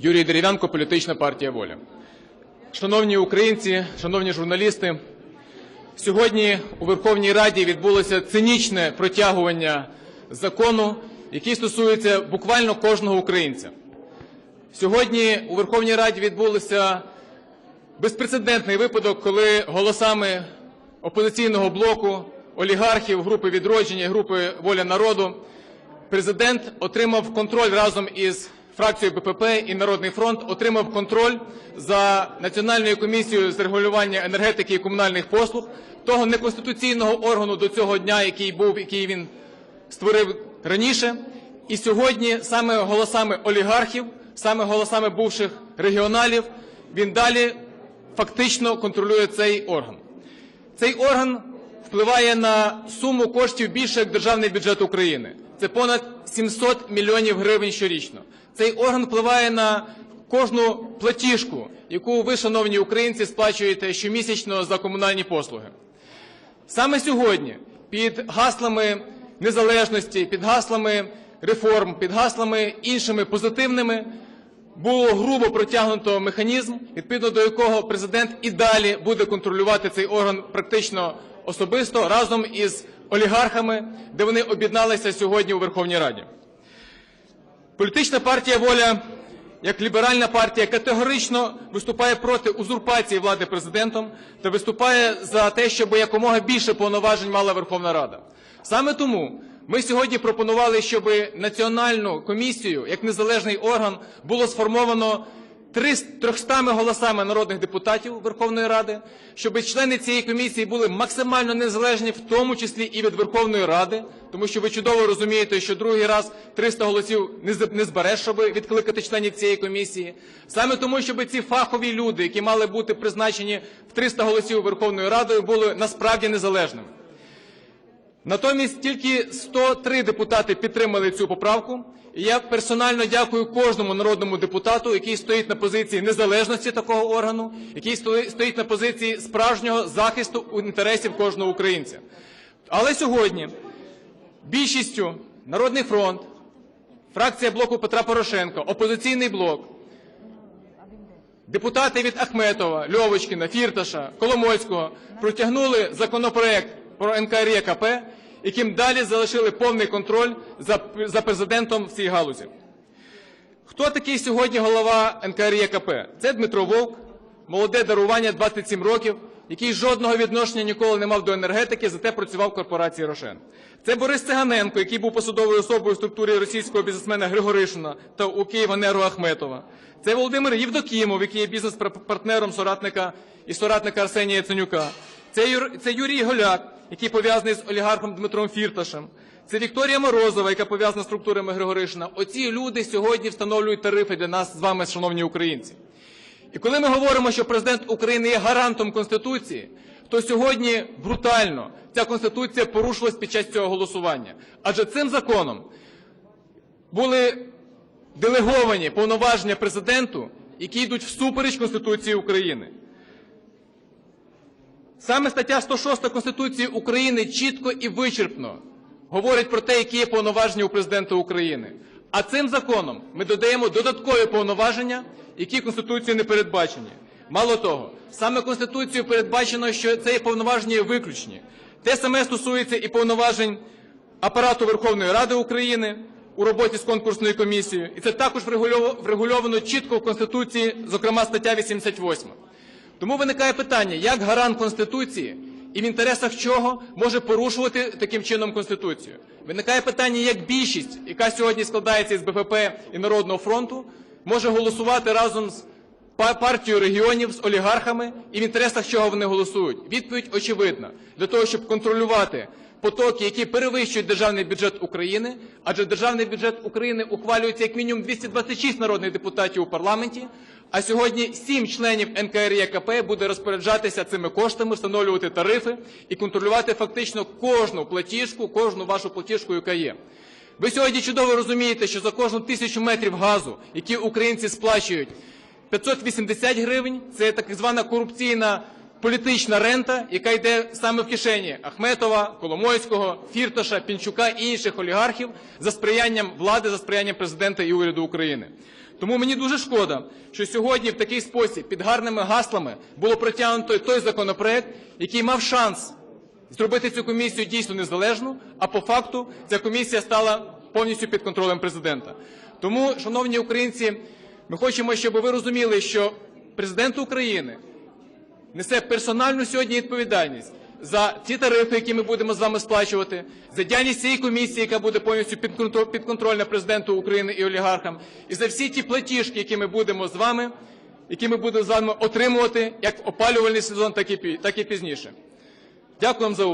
Юрій Дерев'янко, політична партія Воля. Шановні українці, шановні журналісти, сьогодні у Верховній Раді відбулося цинічне протягування закону, який стосується буквально кожного українця. Сьогодні у Верховній Раді відбувся безпрецедентний випадок, коли голосами опозиційного блоку, олігархів, групи відродження, групи воля народу, президент отримав контроль разом із фракцією БПП і Народний фронт отримав контроль за Національною комісією з регулювання енергетики і комунальних послуг, того неконституційного органу до цього дня, який був, який він створив раніше. І сьогодні саме голосами олігархів, саме голосами бувших регіоналів, він далі фактично контролює цей орган. Цей орган впливає на суму коштів більше як державний бюджет України. Це понад 700 мільйонів гривень щорічно. Цей орган впливає на кожну платіжку, яку ви, шановні українці, сплачуєте щомісячно за комунальні послуги. Саме сьогодні під гаслами незалежності, під гаслами реформ, під гаслами іншими позитивними було грубо протягнуто механізм, відповідно до якого президент і далі буде контролювати цей орган практично особисто разом із олігархами, де вони об'єдналися сьогодні у Верховній Раді. Політична партія Воля, як ліберальна партія, категорично виступає проти узурпації влади президентом та виступає за те, щоб якомога більше повноважень мала Верховна Рада. Саме тому ми сьогодні пропонували, щоб національну комісію як незалежний орган було сформовано 300 голосами народних депутатів Верховної Ради, щоб члени цієї комісії були максимально незалежні, в тому числі і від Верховної Ради, тому що ви чудово розумієте, що другий раз 300 голосів не збереш, щоб відкликати членів цієї комісії. Саме тому, щоб ці фахові люди, які мали бути призначені в 300 голосів Верховною Радою, були насправді незалежними. Натомість тільки 103 депутати підтримали цю поправку. І я персонально дякую кожному народному депутату, який стоїть на позиції незалежності такого органу, який стоїть на позиції справжнього захисту інтересів кожного українця. Але сьогодні більшістю Народний фронт, фракція блоку Петра Порошенка, опозиційний блок, депутати від Ахметова, Льовочкіна, Фірташа, Коломойського протягнули законопроект про НКРЕКП, яким далі залишили повний контроль за, президентом в цій галузі. Хто такий сьогодні голова НКРЕКП? Це Дмитро Вовк, молоде дарування 27 років, який жодного відношення ніколи не мав до енергетики, зате працював в корпорації «Рошен». Це Борис Циганенко, який був посадовою особою в структурі російського бізнесмена Григоришина та у Київенерго Ахметова. Це Володимир Євдокімов, який є бізнес-партнером соратника і соратника Арсенія Яценюка. Це Юрій Голяк, який пов'язаний з олігархом Дмитром Фірташем. Це Вікторія Морозова, яка пов'язана з структурами Григоришина. Оці люди сьогодні встановлюють тарифи для нас з вами, шановні українці. І коли ми говоримо, що президент України є гарантом Конституції, то сьогодні брутально ця Конституція порушилась під час цього голосування. Адже цим законом були делеговані повноваження президенту, які йдуть всупереч Конституції України. Саме стаття 106 Конституції України чітко і вичерпно говорить про те, які є повноваження у президента України. А цим законом ми додаємо додаткові повноваження, які Конституцією не передбачені. Мало того, саме Конституцією передбачено, що це повноваження є виключні. Те саме стосується і повноважень апарату Верховної Ради України у роботі з конкурсною комісією. І це також врегульовано чітко в Конституції, зокрема стаття 88. Тому виникає питання, як гарант Конституції і в інтересах чого може порушувати таким чином Конституцію? Виникає питання, як більшість, яка сьогодні складається із БПП і Народного фронту, може голосувати разом з па- партією регіонів, з олігархами і в інтересах чого вони голосують? Відповідь очевидна. Для того, щоб контролювати потоки, які перевищують державний бюджет України, адже державний бюджет України ухвалюється як мінімум 226 народних депутатів у парламенті, а сьогодні 7 членів НКРЕКП буде розпоряджатися цими коштами, встановлювати тарифи і контролювати фактично кожну платіжку, кожну вашу платіжку, яка є. Ви сьогодні чудово розумієте, що за кожну тисячу метрів газу, які українці сплачують, 580 гривень – це так звана корупційна політична рента, яка йде саме в кишені Ахметова, Коломойського, Фірташа, Пінчука і інших олігархів за сприянням влади, за сприянням президента і уряду України. Тому мені дуже шкода, що сьогодні в такий спосіб під гарними гаслами було протягнуто той законопроект, який мав шанс зробити цю комісію дійсно незалежну, а по факту ця комісія стала повністю під контролем президента. Тому, шановні українці, ми хочемо, щоб ви розуміли, що президент України несе персональну сьогодні відповідальність за ті тарифи, які ми будемо з вами сплачувати, за діяльність цієї комісії, яка буде повністю підконтрольна президенту України і олігархам, і за всі ті платіжки, які ми будемо з вами, які ми будемо з вами отримувати як в опалювальний сезон, так і пізніше. Дякую вам за увагу.